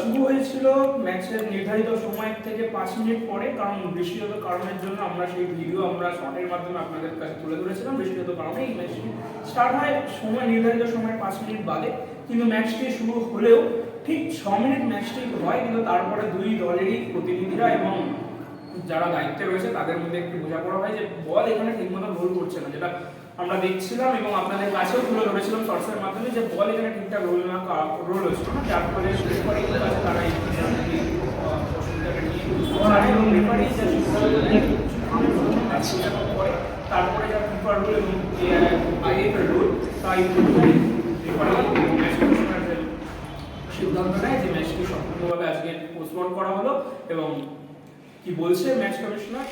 শুরু হয়েছিল ম্যাচের নির্ধারিত সময় থেকে পাঁচ মিনিট পরে, কারণ বৃষ্টিগত কারণের জন্য আমরা সেই ভিডিও আমরা শর্টের মাধ্যমে আপনাদের কাছে তুলে ধরেছিলাম। বৃষ্টিগত কারণে এই ম্যাচটি স্টার্ট হয় সময় নির্ধারিত সময় পাঁচ মিনিট বাদে, কিন্তু ম্যাচটি শুরু হলেও ঠিক ছ মিনিট ম্যাচটি হয়, কিন্তু তারপরে দুই দলেরই প্রতিনিধিরা এবং যারা দায়িত্বে রয়েছে তাদের মধ্যে একটু বোঝাপড়া হয় যে বল এখানে ঠিকমতো রোল করছে না। যেটা আমরা দেখছিলাম এবং আপনাদের কাছেও তুলে ধরেছিলাম শর্টসের মাধ্যমে যে বল এখানে ঠিকঠাক রোল না রোল হচ্ছে না। যার ফলে তারা সিদ্ধান্ত তারপরে যা রুল তাই সিদ্ধান্ত নেয়, যে ম্যাচটি সম্পূর্ণভাবে আজকে পোস্টপোন করা হলো এবং কি বলছে ম্যাচ কমিশনার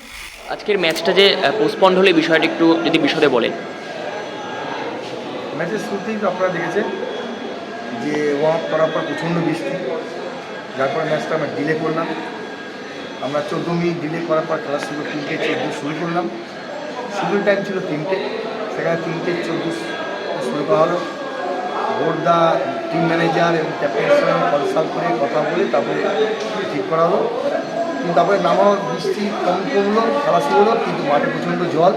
আজকের ম্যাচটা যে পোস্টপন্ড হলে বিষয়টা একটু যদি বিশদে বলেন। ম্যাচের শুরুতেই তো আপনারা দেখেছেন যে ওয়ার্ম আপ করার পর প্রচণ্ড বৃষ্টি। যার পরে ম্যাচটা আমরা ডিলে করলাম। আমরা চোদ্দ মিনিট ডিলে করার পর খেলা শুরু তিনটে চোদ্দ শুরু করলাম। শিডিউল টাইম ছিল তিনটে। সেখানে তিনটে চোদ্দ শুরু করা হলো। বোর্ডদা টিম ম্যানেজার এবং ক্যাপ্টেনের সঙ্গে কনসাল্ট করে কথা বলে তারপরে ঠিক করা হলো। তারপরে নামাও বৃষ্টি কম কমলো খেলা শুরু হলো, কিন্তু মাঠে প্রচণ্ড জল,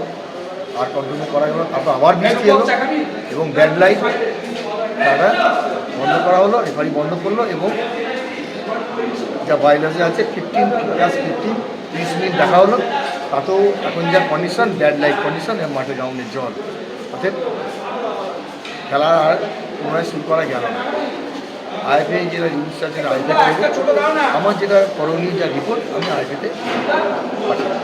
আর কন্টিনিউ করা গেলো তারপর আবার বৃষ্টি এলো, এবং ব্যাড লাইট তারা বন্ধ করা হলো রেফারি বন্ধ করল, এবং যা ভাইলেন্সে আছে ফিফটিন প্লাস ফিফটিন তিরিশ মিনিট দেখা হলো, তাতেও এখন যা কন্ডিশন ব্যাড লাইট কন্ডিশন এবং মাঠে গ্রাউন্ডের জল। অতএব খেলা আর পুনরায় শুরু করা গেল না। আইপিআই যেটা জিনিসটা সেটা আইপিআই আমার যেটা করণীয় যা রিপোর্ট আমি আইপিআইতে পাঠাবো।